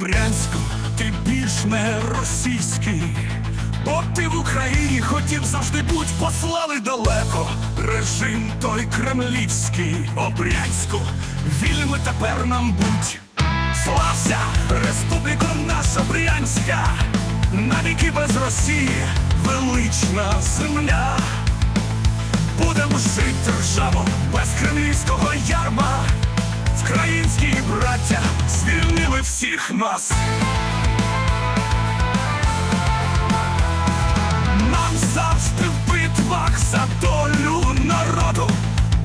Брянську, ти більш не російський. Бо ти в Україні хотів завжди будь послали далеко. Режим той кремлівський, Обрянську, вільними тепер нам будь. Слався, республіка наша Брянська, навіки без Росії, велична земля. Будемо жити ржаво, без кремлівського ярма. Вкраїнські браття звільнили всіх нас. Нам завжди в битвах за долю народу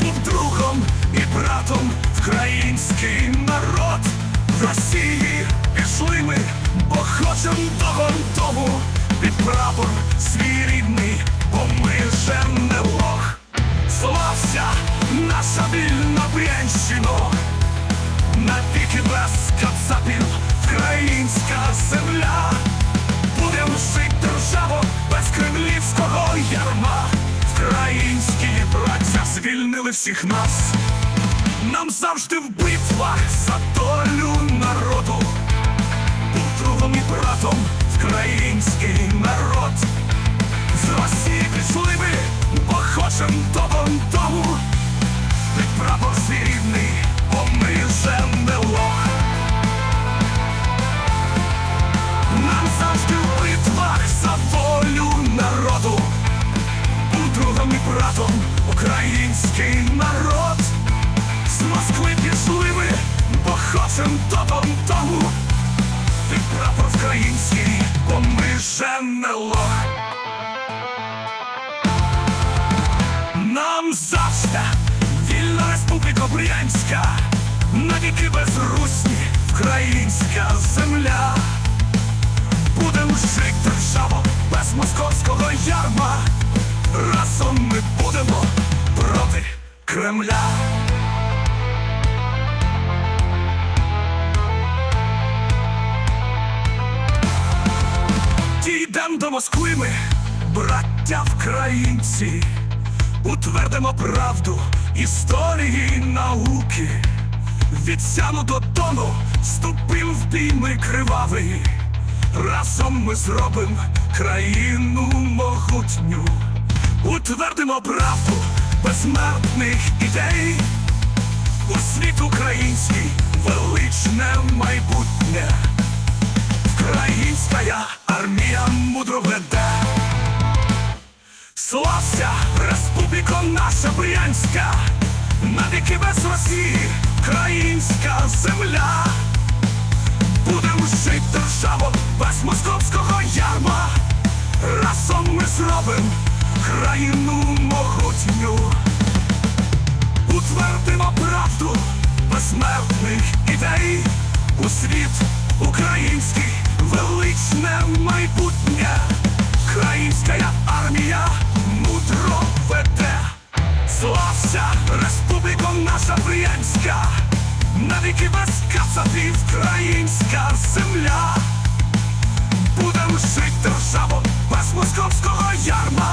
був другом і братом вкраїнський народ. В Росії пішли ми, бо хочем тому під прапор без кацапів українська земля. Будем жить державо без кремлівського ярма. Українські браття звільнили всіх нас. Нам завжди в битвах за долю український народ. З Москви пішли ми, бо того тому Ти прапор український, бо ми же не лох Нам завжди вільна республіка Брянська. Навіки без русні Кремля. Дійдем до Москви ми, браття вкраїнці, утвердимо правду історії науки. Від сяну до тону ступив в бій кривавий. Разом ми зробим країну могутню, утвердимо правду безсмертних ідей, у світ український величне майбутнє, Українська армія мудро веде. Слався, республіко наша Брянська, навіки без Росії, українська земля. Будем жити державо без московського ярма. Разом ми зробим країну ціню Утвердимо правду безсмертних ідей. У світ український величне майбутнє, Українська армія мудро веде, слався республіка наша приємська, навіки без кацапів українська земля. Будем жить державу без московського ярма.